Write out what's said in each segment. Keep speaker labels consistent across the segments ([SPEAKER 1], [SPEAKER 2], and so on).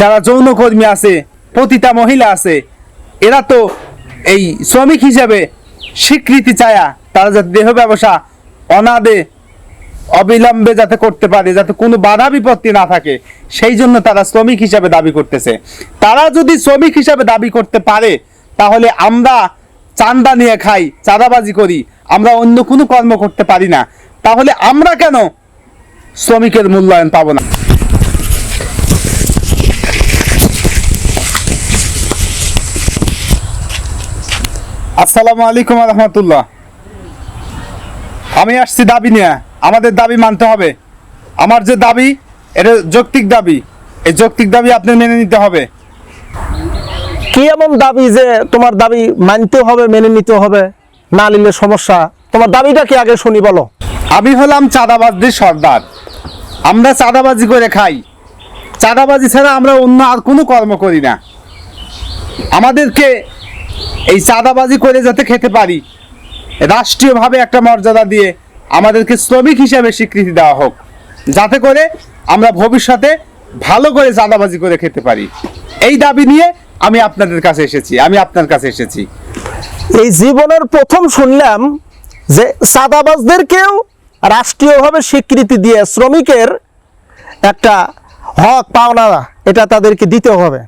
[SPEAKER 1] যারা যৌনকর্মী আছে পতিতা মহিলা আছে, এরা তো এই শ্রমিক হিসাবে স্বীকৃতি চায়া তারা যাতে দেহ ব্যবসা অনাদে, অবিলম্বে যাতে করতে পারে, যাতে কোনো বাধা বিপত্তি না থাকে, সেই জন্য তারা শ্রমিক হিসাবে দাবি করতেছে। তারা যদি শ্রমিক হিসাবে দাবি করতে পারে, তাহলে আমরা চান্দা নিয়ে খাই, চাঁদাবাজি করি, আমরা অন্য কোনো কর্ম করতে পারি না। তাহলে আমরা কেন শ্রমিকের মূল্যায়ন পাবো না? আসসালামু আলাইকুম রহমতুল্লাহ। আমি আসছি দাবি নিয়ে। আমাদের দাবি মানতে হবে। আমার যে দাবি এটা যৌক্তিক দাবি। এই যৌক্তিক দাবি আপনি মেনে নিতে হবে।
[SPEAKER 2] কি এমন দাবি যে তোমার দাবি মানতে হবে মেনে নিতে হবে? না নিলে সমস্যা। তোমার দাবিটা কি আগে শুনি বলো।
[SPEAKER 1] আমি হলাম চাঁদাবাজদের সর্দার। আমরা চাঁদাবাজি করে খাই। চাঁদাবাজি ছাড়া আমরা অন্য আর কোনো কর্ম করি না। আমাদেরকে এই চাঁদাবাজি করে যাতে খেতে পারি। রাষ্ট্রীয়ভাবে একটা মর্যাদা দিয়ে আমাদেরকে শ্রমিক হিসাবে স্বীকৃতি দেওয়া হোক। যাতে করে আমরা ভবিষ্যতে ভালো করে চাঁদাবাজি করে খেতে পারি। এই দাবি নিয়ে আমি আপনাদের কাছে এসেছি, আমি আপনার কাছে এসেছি।
[SPEAKER 2] এই জীবনের প্রথম শুনলাম যে চাঁদাবাজদেরকেও রাষ্ট্রীয়ভাবে স্বীকৃতি দিয়ে শ্রমিকের একটা হক, পাওনা এটা তাদেরকে দিতে হবে।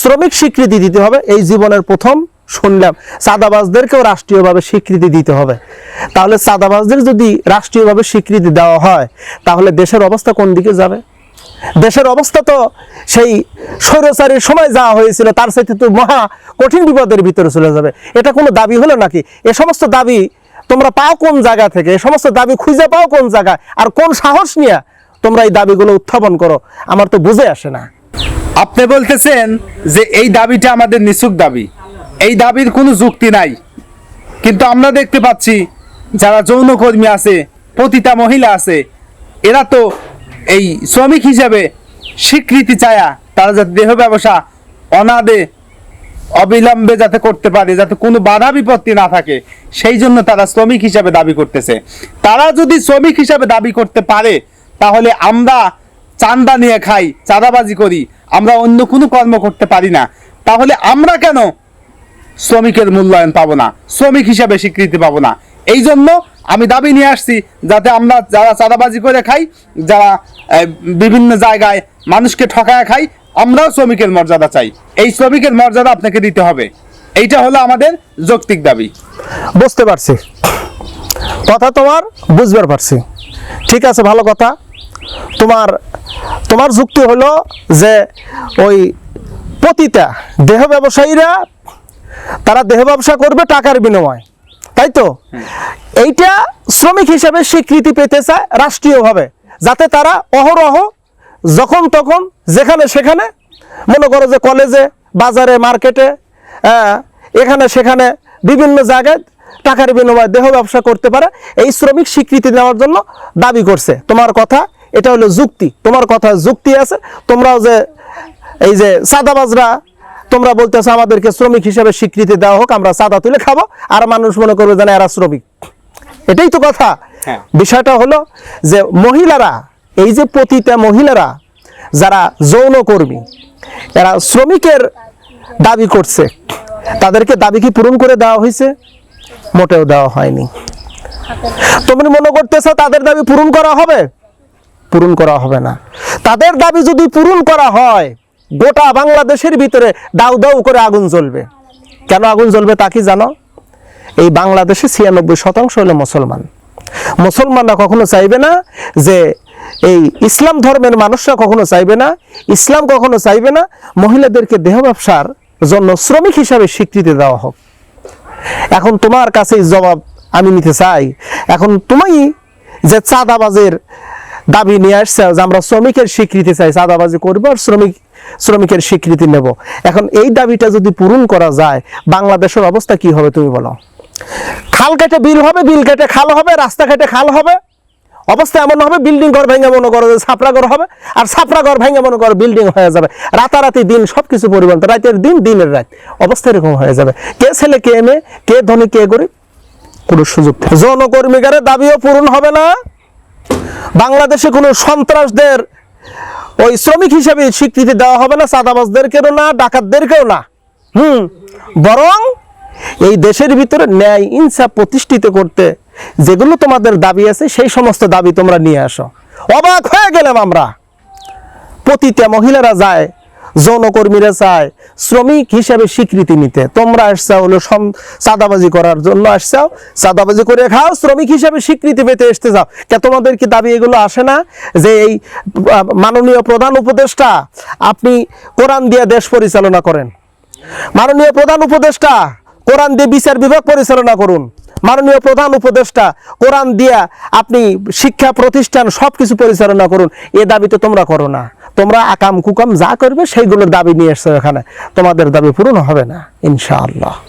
[SPEAKER 2] শ্রমিক স্বীকৃতি দিতে হবে, এই জীবনের প্রথম শুনলাম সাদাবাজদেরকেও রাষ্ট্রীয়ভাবে স্বীকৃতি দিতে হবে। তাহলে সাদাবাজদের যদি রাষ্ট্রীয়ভাবে স্বীকৃতি দেওয়া হয়, তাহলে দেশের অবস্থা কোন দিকে যাবে? দেশের অবস্থা তো সেই স্বৈরাচারীর সময় যা হয়েছিল, তার সাথে তো মহা কঠিন বিপদের ভিতরে চলে যাবে। এটা কোনো দাবি হলো নাকি? এ সমস্ত দাবি তোমরা পাও কোন জায়গা থেকে? এ সমস্ত দাবি খুঁজে পাও কোন জায়গায়? আর কোন সাহস নিয়ে তোমরা এই দাবিগুলো উত্থাপন করো? আমার তো বুঝে আসে না।
[SPEAKER 1] আপনি বলতেছেন যে এই দাবিটা আমাদের নিচুক দাবি। এই দাবির কোনো যুক্তি নাই। কিন্তু আমরা দেখতে পাচ্ছি যারা যৌনকর্মী আছে পতিতা মহিলা আছে, এরা তো এই শ্রমিক হিসাবে স্বীকৃতি চায়া তারা যাতে দেহ ব্যবসা অনাদে অবিলম্বে যাতে করতে পারে, যাতে কোনো বাধা বিপত্তি না থাকে, সেই জন্য তারা শ্রমিক হিসাবে দাবি করতেছে। তারা যদি শ্রমিক হিসাবে দাবি করতে পারে, তাহলে আমরা চান্দা নিয়ে খাই, চাঁদাবাজি করি, আমরা অন্য কোনো কর্ম করতে পারি না। তাহলে আমরা কেন শ্রমিকের মূল্যায়ন পাবো না, শ্রমিক হিসাবে স্বীকৃতি পাবো না। এই জন্য আমি দাবি নিয়ে আসছি যাতে আমরা যারা চাঁদাবাজি করে খাই, যারা বিভিন্ন জায়গায় মানুষকে ঠকায় খাই, আমরাও শ্রমিকের মর্যাদা চাই। এই শ্রমিকের মর্যাদা আপনাকে দিতে হবে। এইটা হলো আমাদের যৌক্তিক দাবি।
[SPEAKER 2] বুঝতে পারছি। কথা তোমার বুঝবার পারছি। ঠিক আছে, ভালো কথা। তোমার তোমার যুক্তি হলো যে ওই পতিতা দেহ ব্যবসায়ীরা তারা দেহ ব্যবসা করবে টাকার বিনিময়। তাই তো? এইটা শ্রমিক হিসেবে স্বীকৃতি পেতে চায় রাষ্ট্রীয়ভাবে, যাতে তারা অহরহ যখন তখন যেখানে সেখানে, মনে করো যে কলেজে, বাজারে, মার্কেটে এখানে সেখানে বিভিন্ন জায়গায় টাকার বিনিময়ে দেহ ব্যবসা করতে পারে, এই শ্রমিক স্বীকৃতি নেওয়ার জন্য দাবি করছে। তোমার কথা, এটা হলো যুক্তি। তোমার কথা যুক্তি আছে। তোমরাও যে এই যে সাদাবাজরা তোমরা বলতেছো আমাদেরকে শ্রমিক হিসেবে স্বীকৃতি দেওয়া হোক আমরা সাদা তুলে খাব। আর মানুষ মনে করবে যেন এরা শ্রমিক। এটাই তো কথা।
[SPEAKER 1] হ্যাঁ।
[SPEAKER 2] বিষয়টা হলো যে মহিলারা এই যে পতিতা মহিলারা যারা যৌনকর্মী এরা শ্রমিকের দাবি করছে। তাদেরকে দাবি কি পূরণ করে দেওয়া হয়েছে? মোটেও দেওয়া হয়নি। তুমি মনে করতেছো তাদের দাবি পূরণ করা হবে? পূরণ করা হবে না। তাদের দাবি যদি পূরণ করা হয় গোটা বাংলাদেশের ভিতরে দাউ দাউ করে আগুন জ্বলবে। কেন আগুন জ্বলবে তা কি জানো? এই বাংলাদেশে ছিয়ানব্বই শতাংশ হলো মুসলমান। মুসলমানরা কখনো চাইবে না যে এই ইসলাম ধর্মের মানুষরা কখনো চাইবে না, ইসলাম কখনো চাইবে না, মহিলাদেরকে দেহ ব্যবসার জন্য শ্রমিক হিসাবে স্বীকৃতি দেওয়া হোক। এখন তোমার কাছে জবাব আমি নিতে চাই। এখন তুমি যে চাঁদাবাজের দাবি নিয়ে আসছে যে আমরা শ্রমিকের স্বীকৃতি চাই, চাঁদাবাজি করব আর শ্রমিক শ্রমিকের স্বীকৃতি নেব। এখন এই দাবিটা যদি পূরণ করা যায়, বাংলাদেশের অবস্থা কি হবে তুমি বলো? খাল কেটে বিল হবে, বিল কেটে খাল হবে, রাস্তা কেটে খাল হবে। অবস্থা এমন হবে, বিল্ডিং ঘর ভেঙে মনে করো ছাপড়া ঘর হবে, আর ছাপড়া ঘর ভেঙে মনে করো বিল্ডিং হয়ে যাবে। রাতারাতি দিন সব কিছু পরিবর্তন, রাতের দিন, দিনের রাত। অবস্থা এরকম হয়ে যাবে। কে ছেলে, কে মেয়ে, কে ধনী, কে গরিব, কোনো সুযোগ নেই। যৌনকর্মীকারের দাবিও পূরণ হবে না। বাংলাদেশে কোনো সন্ত্রাসদের ওই শ্রমিক হিসেবে স্বীকৃতি দেওয়া হবে না সাদাবাজদেরকেও না, ডাকাতদেরকেও না। হুম, বরং এই দেশের ভিতরে ন্যায় ইনসাফ প্রতিষ্ঠিত করতে যেগুলো তোমাদের দাবি আছে, সেই সমস্ত দাবি তোমরা নিয়ে আসো। অবাক হয়ে গেলাম আমরা। পতিতা মহিলারা যায় যৌনকর্মীরা চায় শ্রমিক হিসেবে স্বীকৃতি নিতে। তোমরা আসছাও হলো চাঁদাবাজি করার জন্য আসছাও। চাঁদাবাজি করে খাও, শ্রমিক হিসেবে স্বীকৃতি পেতে আসতে যাও। কে তোমাদের কি দাবি এগুলো আসে না? যে এই মাননীয় প্রধান উপদেষ্টা, আপনি কোরআন দিয়ে দেশ পরিচালনা করেন। মাননীয় প্রধান উপদেষ্টা, কোরআন দিয়ে বিচার বিভাগ পরিচালনা করুন। মাননীয় প্রধান উপদেষ্টা, কোরআন দিয়া আপনি শিক্ষা প্রতিষ্ঠান সবকিছু পরিচালনা করুন। এ দাবি তো তোমরা করো না। তোমরা আকাম কুকাম যা করবে সেইগুলোর দাবি নিয়ে এসছো এখানে। তোমাদের দাবি পূরণ হবে না, ইনশাআল্লাহ।